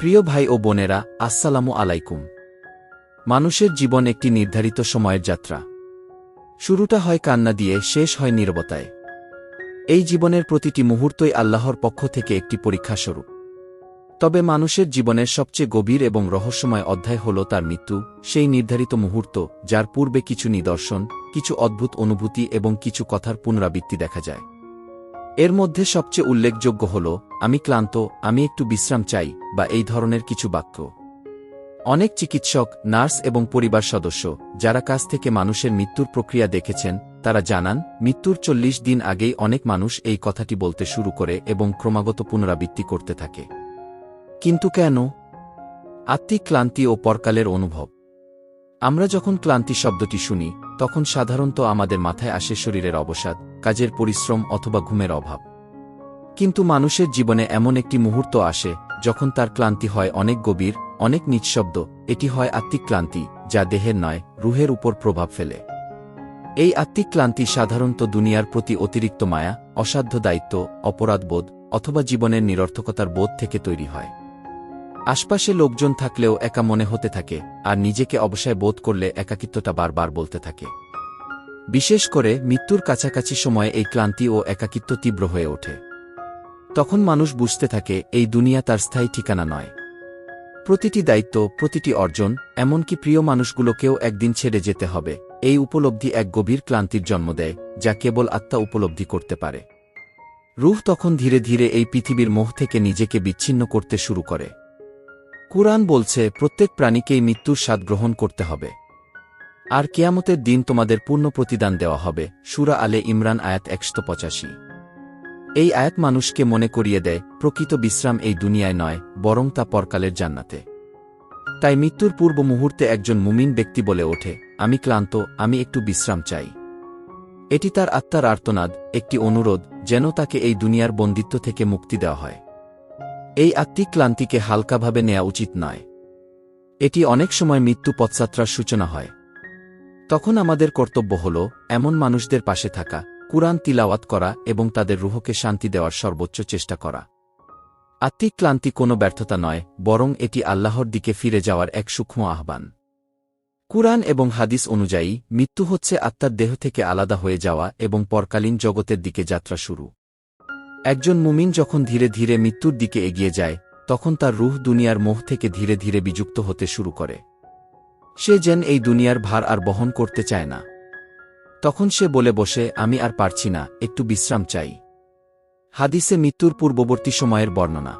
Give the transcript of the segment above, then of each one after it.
প্রিয় ভাই ও বোনেরা, আসসালামু আলাইকুম। মানুষের জীবন একটি নির্ধারিত সময়ের যাত্রা। শুরুটা হয় কান্না দিয়ে, শেষ হয় নিরবতায়। এই জীবনের প্রতিটি মুহূর্তই আল্লাহর পক্ষ থেকে একটি পরীক্ষাস্বরূপ। তবে মানুষের জীবনের সবচেয়ে গভীর এবং রহস্যময় অধ্যায় হল তার মৃত্যু, সেই নির্ধারিত মুহূর্ত, যার পূর্বে কিছু নিদর্শন, কিছু অদ্ভুত অনুভূতি এবং কিছু কথার পুনরাবৃত্তি দেখা যায়। এর মধ্যে সবচেয়ে উল্লেখযোগ্য হল, আমি ক্লান্ত, আমি একটু বিশ্রাম চাই, বা এই ধরনের কিছু বাক্য। অনেক চিকিৎসক, নার্স এবং পরিবার সদস্য, যারা কাছ থেকে মানুষের মৃত্যুর প্রক্রিয়া দেখেছেন, তারা জানান, মৃত্যুর চল্লিশ দিন আগেই অনেক মানুষ এই কথাটি বলতে শুরু করে এবং ক্রমাগত পুনরাবৃত্তি করতে থাকে। কিন্তু কেন? আত্মিক ক্লান্তি ও পরকালের অনুভব। আমরা যখন ক্লান্তি শব্দটি শুনি, তখন সাধারণত আমাদের মাথায় আসে শরীরের অবসাদ কাজের পরিশ্রম অথবা ঘুমের অভাব। কিন্তু মানুষের জীবনে এমন একটি মুহূর্ত আসে, যখন তার ক্লান্তি হয় অনেক গভীর, অনেক নিঃশব্দ, এটি হয় আত্মিক ক্লান্তি, যা দেহের নয়, রুহের উপর প্রভাব ফেলে। এই আত্মিক ক্লান্তি সাধারণত দুনিয়ার প্রতি অতিরিক্ত মায়া, অসাধ্য দায়িত্ব অপরাধবোধ অথবা জীবনের নিরর্থকতার বোধ থেকে তৈরি হয়। আশপাশে লোকজন থাকলেও একা মনে হতে থাকে, আর নিজেকে অবসায় বোধ করলে একাকিত্বটা বারবার বলতে থাকে। বিশেষ করে মৃত্যুর কাছাকাছি সময়ে এই ক্লান্তি ও একাকিত্ব তীব্র হয়ে ওঠে। তখন মানুষ বুঝতে থাকে, এই দুনিয়া তার স্থায়ী ঠিকানা নয়। প্রতিটি দায়িত্ব, প্রতিটি অর্জন, এমনকি প্রিয় মানুষগুলোকেও একদিন ছেড়ে যেতে হবে। এই উপলব্ধি এক গভীর ক্লান্তির জন্ম দেয়, যা কেবল আত্মা উপলব্ধি করতে পারে। রুহ তখন ধীরে ধীরে এই পৃথিবীর মোহ থেকে নিজেকে বিচ্ছিন্ন করতে শুরু করে। কুরআন বলছে, প্রত্যেক প্রাণীকেই মৃত্যুর স্বাদ গ্রহণ করতে হবে। আর কেয়ামতের দিন তোমাদের পূর্ণ প্রতিদান দেওয়া হবে, সুরা আলে ইমরান আয়াত একশো পঁচাশি। এই আয়াত মানুষকে মনে করিয়ে দেয়, প্রকৃত বিশ্রাম এই দুনিয়ায় নয়, বরং তা পরকালের জান্নাতে। তাই মৃত্যুর পূর্ব মুহূর্তে একজন মুমিন ব্যক্তি বলে ওঠে, আমি ক্লান্ত, আমি একটু বিশ্রাম চাই। এটি তার আত্মার আর্তনাদ, একটি অনুরোধ, যেন তাকে এই দুনিয়ার বন্দিত্ব থেকে মুক্তি দেওয়া হয়। এই আত্মিক ক্লান্তিকে হালকাভাবে নেওয়া উচিত নয়। এটি অনেক সময় মৃত্যু পথযাত্রার সূচনা হয়। তখন আমাদের কর্তব্য হল এমন মানুষদের পাশে থাকা, কুরআন তিলাওয়াত করা এবং তাদের রুহকে শান্তি দেওয়ার সর্বোচ্চ চেষ্টা করা। আত্মিক ক্লান্তি কোনো ব্যর্থতা নয়, বরং এটি আল্লাহর দিকে ফিরে যাওয়ার এক সূক্ষ্ম আহ্বান। কুরআন এবং হাদিস অনুযায়ী, মৃত্যু হচ্ছে আত্মার দেহ থেকে আলাদা হয়ে যাওয়া এবং পরকালীন জগতের দিকে যাত্রা শুরু। একজন মুমিন যখন ধীরে ধীরে মৃত্যুর দিকে এগিয়ে যায়, তখন তার রুহ দুনিয়ার মোহ থেকে ধীরে ধীরে বিযুক্ত হতে শুরু করে। সে যেন এই দুনিয়ার ভার আর বহন করতে চায় না। তখন সে বলে বসে, আমি আর পারছি না, একটু বিশ্রাম চাই। হাদিসে মৃত্যুর পূর্ববর্তী সময়ের বর্ণনা।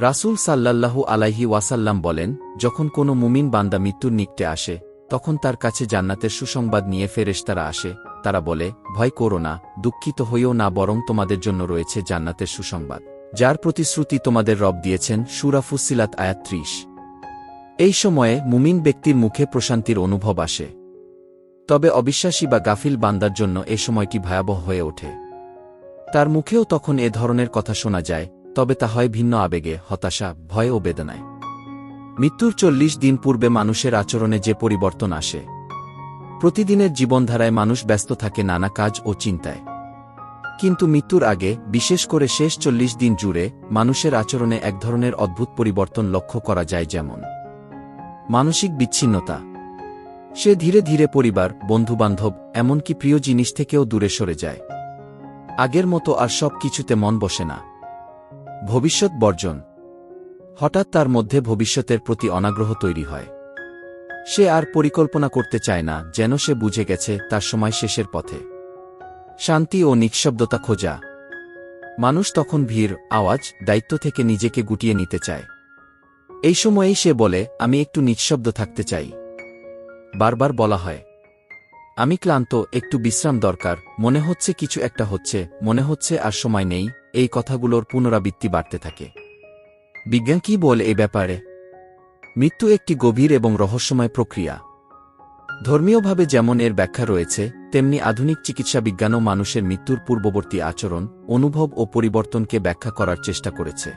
রাসূল সাল্লাল্লাহু আলাইহি ওয়াসাল্লাম বলেন, যখন কোনো মুমিন বান্দা মৃত্যুর নিকটে আসে, তখন তার কাছে জান্নাতের সুসংবাদ নিয়ে ফেরেশতারা আসে। তারা বলে, ভয় করো না, দুঃখিত হইও না, বরং তোমাদের জন্য রয়েছে জান্নাতের সুসংবাদ। যার প্রতিশ্রুতি তোমাদের রব দিয়েছেন সুরাফুসিলাত আয়াত ত্রিশ। এই সময়ে মুমিন ব্যক্তির মুখে প্রশান্তির অনুভব আসে। তবে অবিশ্বাসী বা গাফিল বান্দার জন্য এ সময়টি ভয়াবহ হয়ে ওঠে। তার মুখেও তখন এ ধরনের কথা শোনা যায়, তবে তা হয় ভিন্ন আবেগে, হতাশা, ভয় ও বেদনায়। মৃত্যুর চল্লিশ দিন পূর্বে মানুষের আচরণে যে পরিবর্তন আসে। প্রতিদিনের জীবনধারায় মানুষ ব্যস্ত থাকে নানা কাজ ও চিন্তায়। কিন্তু মৃত্যুর আগে, বিশেষ করে শেষ চল্লিশ দিন জুড়ে, মানুষের আচরণে এক ধরনের অদ্ভুত পরিবর্তন লক্ষ্য করা যায় যেমন মানসিক বিচ্ছিন্নতা। সে ধীরে ধীরে পরিবার, বন্ধুবান্ধব, এমনকি প্রিয় জিনিস থেকেও দূরে সরে যায়। আগের মতো আর সব কিছুতে মন বসে না। ভবিষ্যৎ বর্জন। হঠাৎ তার মধ্যে ভবিষ্যতের প্রতি অনাগ্রহ তৈরি হয়। সে আর পরিকল্পনা করতে চায় না, যেন সে বুঝে গেছে তার সময় শেষের পথে। শান্তি ও নিঃশব্দতা খোঁজা। মানুষ তখন ভিড়, আওয়াজ, দায়িত্ব থেকে নিজেকে গুটিয়ে নিতে চায়। এই সময়েই সে বলে, আমি একটু নিঃশব্দ থাকতে চাই। বারবার বলা হয়, আমি ক্লান্ত, একটু বিশ্রাম দরকার, মনে হচ্ছে কিছু একটা হচ্ছে, মনে হচ্ছে আর সময় নেই, এই কথাগুলোর পুনরাবৃত্তি বাড়তে থাকে। বিজ্ঞান কি বলে এই ব্যাপারে? মৃত্যু একটি গভীর এবং রহস্যময় প্রক্রিয়া। ধর্মীয়ভাবে যেমন এর ব্যাখ্যা রয়েছে, তেমনি আধুনিক চিকিৎসা বিজ্ঞানও মানুষের মৃত্যুর পূর্ববর্তী আচরণ, অনুভব ও পরিবর্তনকে ব্যাখ্যা করার চেষ্টা করেছে।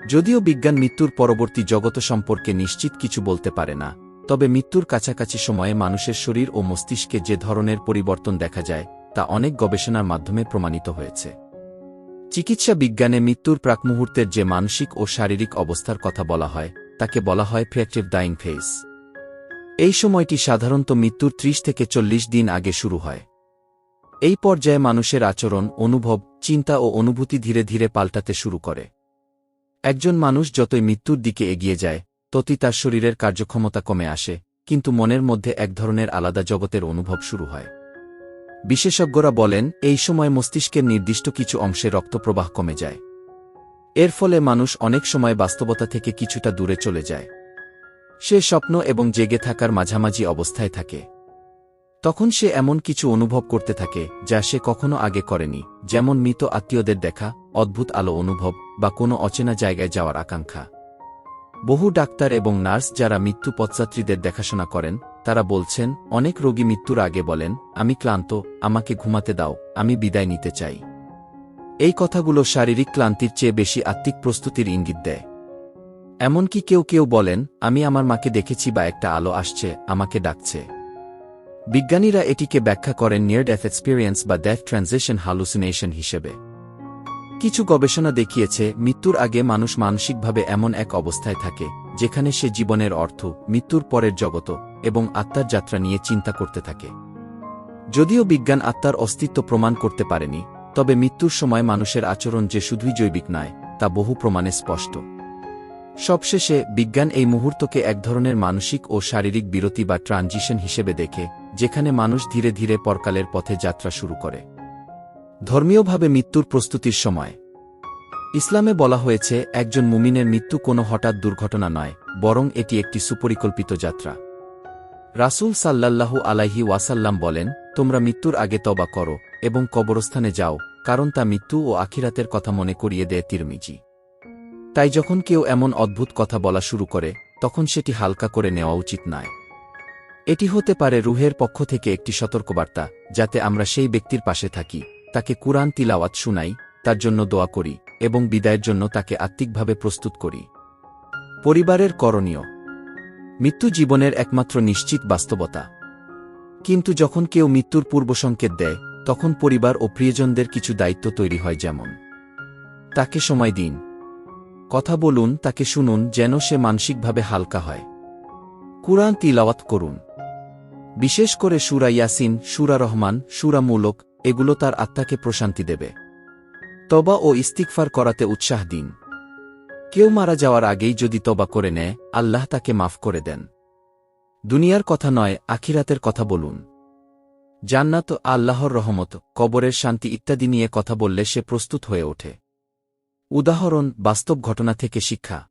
যদিও বিজ্ঞান মৃত্যুর পরবর্তী জগত সম্পর্কে নিশ্চিত কিছু বলতে পারে না, তবে মৃত্যুর কাছাকাছি সময়ে মানুষের শরীর ও মস্তিষ্কে যে ধরনের পরিবর্তন দেখা যায়, তা অনেক গবেষণার মাধ্যমে প্রমাণিত হয়েছে। চিকিৎসা বিজ্ঞানে মৃত্যুর প্রাকমুহূর্তের যে মানসিক ও শারীরিক অবস্থার কথা বলা হয়, তাকে বলা হয় ফ্রিয়েক্টিভ ডাইং ফেজ। এই সময়টি সাধারণত মৃত্যুর ত্রিশ থেকে চল্লিশ দিন আগে শুরু হয়। এই পর্যায়ে মানুষের আচরণ, অনুভব, চিন্তা ও অনুভূতি ধীরে ধীরে পাল্টাতে শুরু করে। একজন মানুষ যতই মৃত্যুর দিকে এগিয়ে যায়, ততই তার শরীরের কার্যক্ষমতা কমে আসে, কিন্তু মনের মধ্যে এক ধরনের আলাদা জগতের অনুভব শুরু হয়। বিশেষজ্ঞরা বলেন, এই সময় মস্তিষ্কের নির্দিষ্ট কিছু অংশে রক্তপ্রবাহ কমে যায়। এর ফলে মানুষ অনেক সময় বাস্তবতা থেকে কিছুটা দূরে চলে যায়। সে স্বপ্ন এবং জেগে থাকার মাঝামাঝি অবস্থায় থাকে। তখন সে এমন কিছু অনুভব করতে থাকে, যা সে কখনো আগে করেনি, যেমন মৃত আত্মীয়দের দেখা অদ্ভুত আলো অনুভব বা কোনো অচেনা জায়গায় যাওয়ার আকাঙ্ক্ষা। বহু ডাক্তার এবং নার্স যারা মৃত্যু পথযাত্রীদের দেখাশোনা করেন, তারা বলছেন, অনেক রোগী মৃত্যুর আগে বলেন, আমি ক্লান্ত, আমাকে ঘুমাতে দাও, আমি বিদায় নিতে চাই। এই কথাগুলো শারীরিক ক্লান্তির চেয়ে বেশি আত্মিক প্রস্তুতির ইঙ্গিত দেয়। এমনকি কেউ কেউ বলেন, আমি আমার মাকে দেখেছি বা একটা আলো আসছে, আমাকে ডাকছে। বিজ্ঞানীরা এটিকে ব্যাখ্যা করেন নিয়ার ডেথ এক্সপিরিয়েন্স বা ডেথ ট্রানজিশন হালুসিনেশন হিসেবে। কিছু গবেষণা দেখিয়েছে, মৃত্যুর আগে মানুষ মানসিকভাবে এমন এক অবস্থায় থাকে, যেখানে সে জীবনের অর্থ, মৃত্যুর পরের জগত এবং আত্মার যাত্রা নিয়ে চিন্তা করতে থাকে। যদিও বিজ্ঞান আত্মার অস্তিত্ব প্রমাণ করতে পারেনি, তবে মৃত্যুর সময় মানুষের আচরণ যে শুধুই জৈবিক নয়, তা বহু প্রমাণে স্পষ্ট। সবশেষে, বিজ্ঞান এই মুহূর্তকে এক ধরনের মানসিক ও শারীরিক বিরতি বা ট্রানজিশন হিসেবে দেখে, যেখানে মানুষ ধীরে ধীরে পরকালের পথে যাত্রা শুরু করে। ধর্মীয়ভাবে মৃত্যুর প্রস্তুতির সময়। ইসলামে বলা হয়েছে, একজন মুমিনের মৃত্যু কোনো হঠাৎ দুর্ঘটনা নয়, বরং এটি একটি সুপরিকল্পিত যাত্রা। রাসূল সাল্লাল্লাহু আলাইহি ওয়াসাল্লাম বলেন, তোমরা মৃত্যুর আগে তবা করো এবং কবরস্থানে যাও, কারণ তা মৃত্যু ও আখিরাতের কথা মনে করিয়ে দেয় তিরমিজি। তাই যখন কেউ এমন অদ্ভুত কথা বলা শুরু করে, তখন সেটি হালকা করে নেওয়া উচিত নয়। এটি হতে পারে রুহের পক্ষ থেকে একটি সতর্কবার্তা, যাতে আমরা সেই ব্যক্তির পাশে থাকি। তাকে কুরআন তিলাওয়াত শুনাই, তার জন্য দোয়া করি এবং বিদায়ের জন্য তাকে আত্মিকভাবে প্রস্তুত করি। পরিবারের করণীয়। মৃত্যু জীবনের একমাত্র নিশ্চিত বাস্তবতা। কিন্তু যখন কেউ মৃত্যুর পূর্বসংকেত দেয়, তখন পরিবার ও প্রিয়জনদের কিছু দায়িত্ব তৈরি হয় যেমন, তাকে সময় দিন। কথা বলুন, তাকে শুনুন, যেন সে মানসিকভাবে হালকা হয়। কুরআন তিলাওয়াত করুন। বিশেষ করে সুরা ইয়াসিন, সুরা রহমান, সুরা মূলক এগুলো তার আত্মাকে প্রশান্তি দেবে। তবা ও ইস্তিকফার করাতে উৎসাহ দিন। কেউ মারা যাওয়ার আগেই যদি তবা করে নেয়, আল্লাহ তাকে মাফ করে দেন। দুনিয়ার কথা নয়, আখিরাতের কথা বলুন। জান্নাত আল্লাহর রহমত, কবরের শান্তি ইত্যাদি নিয়ে কথা বললে সে প্রস্তুত হয়ে ওঠে। উদাহরণ, বাস্তব ঘটনা থেকে শিক্ষা।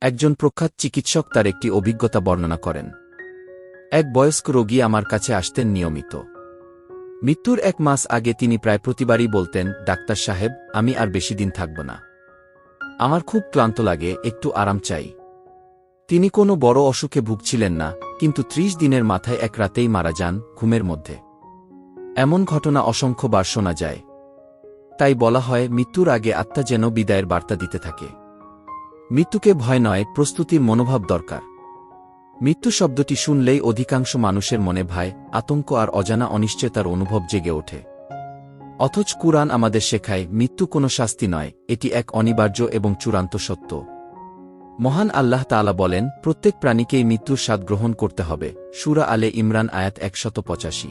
একজন প্রখ্যাত চিকিৎসক তার একটি অভিজ্ঞতা বর্ণনা করেন। এক বয়স্ক রোগী আমার কাছে আসতেন নিয়মিত। মৃত্যুর এক মাস আগে তিনি প্রায় প্রতিবারই বলতেন, ডাক্তার সাহেব, আমি আর বেশি দিন থাকব না। আমার খুব ক্লান্ত লাগে, একটু আরাম চাই। তিনি কোনো বড় অসুখে ভুগছিলেন না, কিন্তু ত্রিশ দিনের মাথায় এক রাতেই মারা যান ঘুমের মধ্যে। এমন ঘটনা অসংখ্যবার শোনা যায়। তাই বলা হয়, মৃত্যুর আগে আত্মা যেন বিদায়ের বার্তা দিতে থাকে। মৃত্যুকে ভয় নয় প্রস্তুতির মনোভাব দরকার। মৃত্যু শব্দটি শুনলেই অধিকাংশ মানুষের মনে ভাই আতঙ্ক আর অজানা অনিশ্চয়তার অনুভব জেগে ওঠে। অথচ কুরআন আমাদের শেখায়, মৃত্যু কোনো শাস্তি নয়, এটি এক অনিবার্য এবং চূড়ান্ত সত্য। মহান আল্লাহ তালা বলেন, প্রত্যেক প্রাণীকেই মৃত্যুর স্বাদ গ্রহণ করতে হবে, সুরা আলে ইমরান আয়াত একশত পঁচাশি।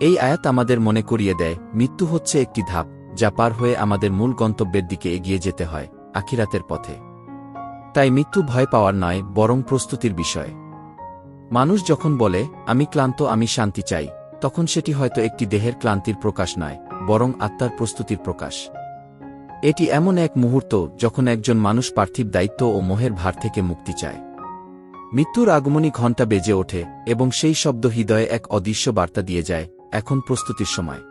এই আয়াত আমাদের মনে করিয়ে দেয়, মৃত্যু হচ্ছে একটি ধাপ, যা পার হয়ে আমাদের মূল গন্তব্যের দিকে এগিয়ে যেতে হয়, আখিরাতের পথে। তাই মৃত্যু ভয় পাওয়ার নয়, বরং প্রস্তুতির বিষয়। মানুষ যখন বলে, আমি ক্লান্ত, আমি শান্তি চাই, তখন সেটি হয়তো একটি দেহের ক্লান্তির প্রকাশ নয়, বরং আত্মার প্রস্তুতির প্রকাশ। এটি এমন এক মুহূর্ত যখন একজন মানুষ পার্থিব দায়িত্ব ও মোহের ভার থেকে মুক্তি চায়। মৃত্যুর আগমনী ঘণ্টা বেজে ওঠে, এবং সেই শব্দ হৃদয়ে এক অদৃশ্য বার্তা দিয়ে যায়, এখন প্রস্তুতির সময়।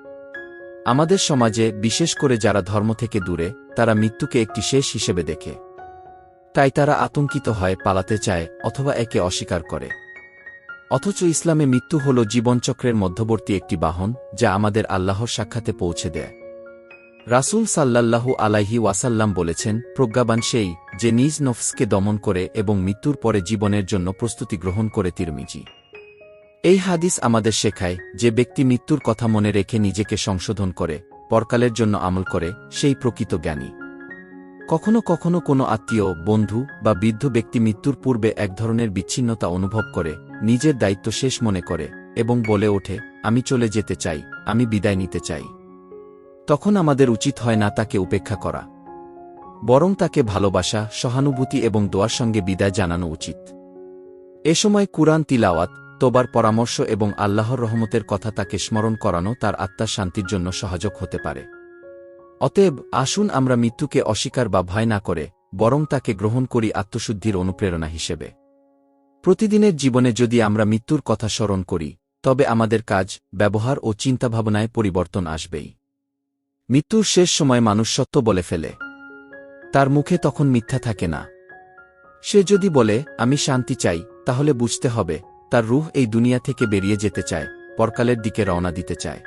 আমাদের সমাজে, বিশেষ করে যারা ধর্ম থেকে দূরে, তারা মৃত্যুকে একটি শেষ হিসেবে দেখে। তাই তারা আতঙ্কিত হয়, পালাতে চায়, অথবা একে অস্বীকার করে। অথচ ইসলামে মৃত্যু হল জীবনচক্রের মধ্যবর্তী একটি বাহন, যা আমাদের আল্লাহর সাক্ষাতে পৌঁছে দেয়। রাসুল সাল্লাল্লাহু আলাইহি ওয়াসাল্লাম বলেছেন, প্রজ্ঞাবান সেই, যে নিজ নফসকে দমন করে এবং মৃত্যুর পরে জীবনের জন্য প্রস্তুতি গ্রহণ করে তিরমিজি। এই হাদিস আমাদের শেখায়, যে ব্যক্তি মৃত্যুর কথা মনে রেখে নিজেকে সংশোধন করে, পরকালের জন্য আমল করে, সেই প্রকৃত জ্ঞানী। কখনো কখনো কোনো আত্মীয়, বন্ধু বা বৃদ্ধ ব্যক্তি মৃত্যুর পূর্বে এক ধরনের বিচ্ছিন্নতা অনুভব করে, নিজের দায়িত্ব শেষ মনে করে এবং বলে ওঠে, আমি চলে যেতে চাই, আমি বিদায় নিতে চাই। তখন আমাদের উচিত হয় না তাকে উপেক্ষা করা। বরং তাকে ভালোবাসা, সহানুভূতি এবং দোয়ার সঙ্গে বিদায় জানানো উচিত। এ সময় কুরআন তিলাওয়াত, তোবার পরামর্শ এবং আল্লাহর রহমতের কথা তাকে স্মরণ করানো তার আত্মার শান্তির জন্য সহায়ক হতে পারে। অতএব আসুন আমরা মৃত্যুকে অস্বীকার বা ভয় না করে, বরং তাকে গ্রহণ করি আত্মশুদ্ধির অনুপ্রেরণা হিসেবে। প্রতিদিনের জীবনে যদি আমরা মৃত্যুর কথা স্মরণ করি, তবে আমাদের কাজ, ব্যবহার ও চিন্তাভাবনায় পরিবর্তন আসবেই। মৃত্যুর শেষ সময় মানুষ সত্য বলে ফেলে। তার মুখে তখন মিথ্যা থাকে না। সে যদি বলে, আমি শান্তি চাই তাহলে বুঝতে হবে, তার রুহ এই দুনিয়া থেকে বেরিয়ে যেতে চায়, পরকালের দিকে রওনা দিতে চায়।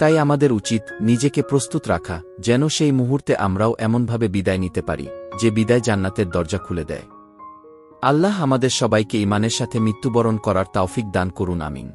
তাই আমাদের উচিত নিজেকে প্রস্তুত রাখা, যেন সেই মুহূর্তে আমরাও এমনভাবে বিদায় নিতে পারি, যে বিদায় জান্নাতের দরজা খুলে দেয়। আল্লাহ আমাদের সবাইকে ইমানের সাথে মৃত্যুবরণ করার তাওফিক দান করুন, আমিন।